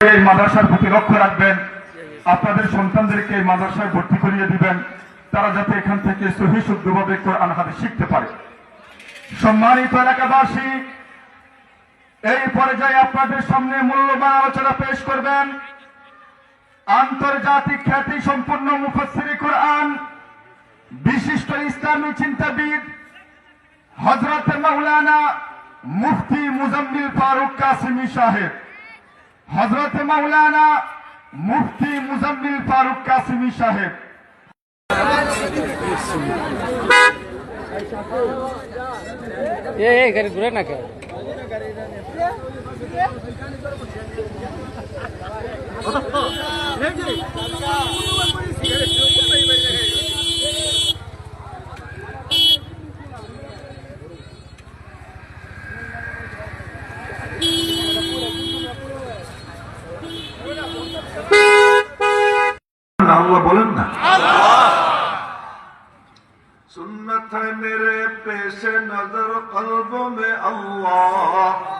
এই মাদ্রাসার প্রতি লক্ষ্য রাখবেন, আপনাদের সন্তানদেরকে এই মাদ্রাসায় ভর্তি করিয়ে দিবেন, তারা যাতে এখান থেকে সহি শুদ্ধভাবে কোরআন হাদিস শিখতে পারে। সম্মানিত এলাকাবাসী এই পর্যায়ে আপনাদের সামনে মূল্যবান আলোচনা পেশ করবেন। আন্তর্জাতিক খ্যাতি সম্পন্ন মুফসিরি কোরআন, বিশিষ্ট ইসলামী চিন্তাবিদ হজরত মাওলানা মুফতি মুজাম্মিল ফারুক কাসিমি সাহেব হজরত মাওলানা মুফতি মুজাম্মিল ফারুক কাসিমি সাহেব। এ এ গাড়ি ঘুরে না কে আল্লাহ বলেন না। সুন্নত মেরে পেশে নজর কলব মে আল্লাহ।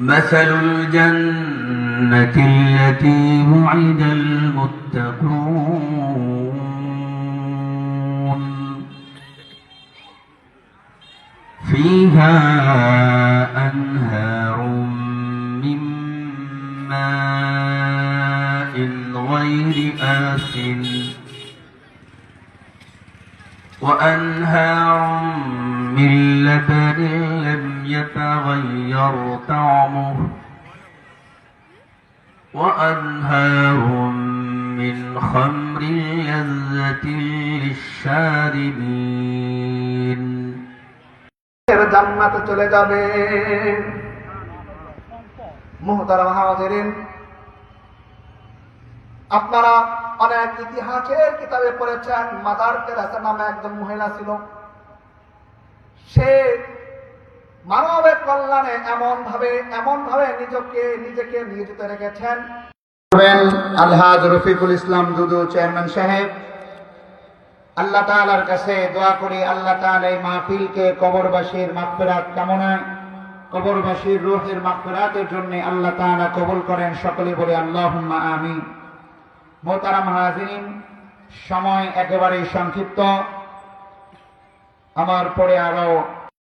مثل الجنة التي وعد المتقون. فيها أنهار من ماء غير آس وأنهار من لبن لم يتغير طعمه وأنهار من خمر لذة للشاربين এর জান্নাতে চলে যাবে মুহতারাম হাজিরিন আপনারা অনেক ইতিহাসের কিতাবে পড়েছেন। মাদার তেরাসা নামে একজন মহিলা ছিল। সে মানবের কল্যাণে এমন ভাবে এমন ভাবে নিজকে, নিজেকে নিয়োজিত রেখেছেন। আলহাজ রফিকুল ইসলাম দুদু চেয়ারম্যান সাহেব। আল্লাহ তাআলার কাছে দোয়া করি, আল্লাহ তাআলা এই মাহফিলকে কবরবাসীর মাগফিরাত কামনায় কবরবাসীর রূহের মাগফিরাতের জন্য আল্লাহ তাআলা কবুল করেন। সকলে বলে আল্লাহ আমিন। মোহতারাম হাজিন সময় একেবারেই সংক্ষিপ্ত। আমার পরে আরও